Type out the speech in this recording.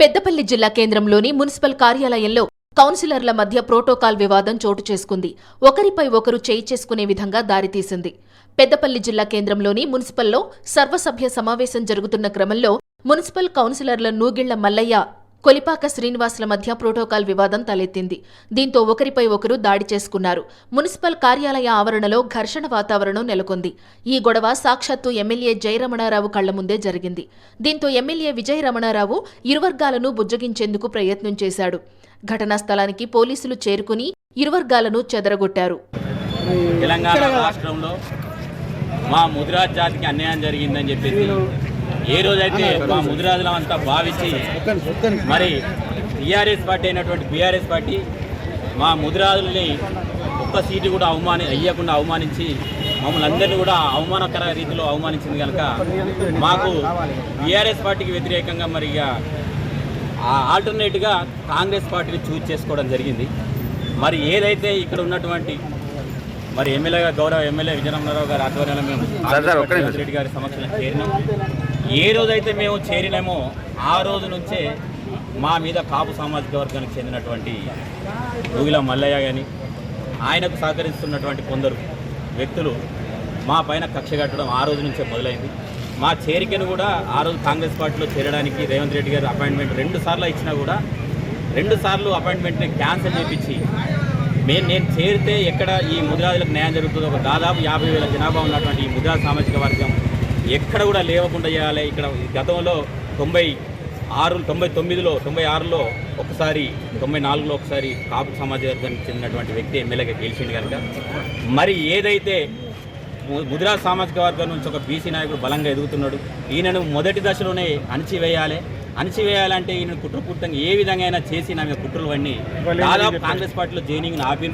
పెద్దపల్లి జిల్లా కేంద్రంలోని మున్సిపల్ కార్యాలయంలో కౌన్సిలర్ల మధ్య ప్రోటోకాల్ వివాదం చోటు చేసుకుంది. ఒకరిపై ఒకరు చేయి చేసుకునే విధంగా దారితీసింది. పెద్దపల్లి జిల్లా కేంద్రంలోని మున్సిపల్లో సర్వసభ్య సమావేశం జరుగుతున్న క్రమంలో మున్సిపల్ కౌన్సిలర్ల నూగిళ్ళ మల్లయ్య కొలిపాక శ్రీనివాసుల మధ్య ప్రోటోకాల్ వివాదం తలెత్తింది. దీంతో ఒకరిపై ఒకరు దాడి చేసుకున్నారు. మున్సిపల్ కార్యాలయ ఆవరణలో ఘర్షణ వాతావరణం నెలకొంది. ఈ గొడవ సాక్షాత్తు ఎమ్మెల్యే జయరమణారావు కళ్ళ ముందే జరిగింది. దీంతో ఎమ్మెల్యే విజయ రమణారావు ఇరువర్గాలను బుజ్జగించేందుకు ప్రయత్నం చేశాడు. ఘటనా స్థలానికి పోలీసులు చేరుకుని ఇరువర్గాలను చెదరగొట్టారు. తెలంగాణ రాష్ట్రంలో మా ముదిరాజ్ జాతికి అన్యాయం జరిగిందని చెప్పేసి ఏ రోజైతే మా ముదిరాజులం అంతా భావించి మరి టీఆర్ఎస్ పార్టీ అయినటువంటి బీఆర్ఎస్ పార్టీ మా ముదిరాజుల్ని ఒక్క సీటు కూడా అవమాని అయ్యకుండా అవమానించి మమ్మల్ని అందరినీ కూడా అవమానకర రీతిలో అవమానించింది కనుక మాకు బీఆర్ఎస్ పార్టీకి వ్యతిరేకంగా మరి ఇక ఆల్టర్నేట్గా కాంగ్రెస్ పార్టీని చూజ్ చేసుకోవడం జరిగింది. మరి ఏదైతే ఇక్కడ ఉన్నటువంటి మరి ఎమ్మెల్యేగా గౌరవ ఎమ్మెల్యే విజయనగరరావు గారి ఆధ్వర్యంలో మేము రెడ్డి గారి సమక్షంలో చేరినాం. ఏ రోజైతే మేము చేరినామో ఆ రోజు నుంచే మా మీద కాపు సామాజిక వర్గానికి చెందినటువంటి గుగిల మల్లయ్య కానీ ఆయనకు సహకరిస్తున్నటువంటి కొందరు వ్యక్తులు మా పైన కక్ష కట్టడం ఆ రోజు నుంచే మొదలైంది. మా చేరికను కూడా ఆ రోజు కాంగ్రెస్ పార్టీలో చేరడానికి రేవంత్ రెడ్డి గారు అపాయింట్మెంట్ రెండు సార్లు ఇచ్చినా కూడా రెండు సార్లు అపాయింట్మెంట్ని క్యాన్సిల్ చేయించి మేము నేను చేరితే ఎక్కడ ఈ ముద్రాదులకు న్యాయం జరుగుతుందో ఒక దాదాపు యాభై వేల జనాభా ఉన్నటువంటి ఈ ముద్రా సామాజిక వర్గం ఎక్కడ కూడా లేవకుండా చేయాలి. ఇక్కడ గతంలో తొంభై ఆరు తొంభై తొమ్మిదిలో తొంభై ఆరులో ఒకసారి తొంభై నాలుగులో ఒకసారి కాపు సామాజిక వర్గానికి చెందినటువంటి వ్యక్తి ఎమ్మెల్యేగా గెలిచింది కనుక. మరి ఏదైతే ముదిరా సామాజిక వర్గం నుంచి ఒక బీసీ నాయకుడు బలంగా ఎదుగుతున్నాడు ఈయనను మొదటి దశలోనే అణిచివేయాలి. అణిచివేయాలంటే ఈయన కుట్ర పుట్టంగా ఏ విధంగా అయినా చేసి నా మీద కుట్రలు దాదాపు కాంగ్రెస్ పార్టీలో జాయినింగ్ ఆపి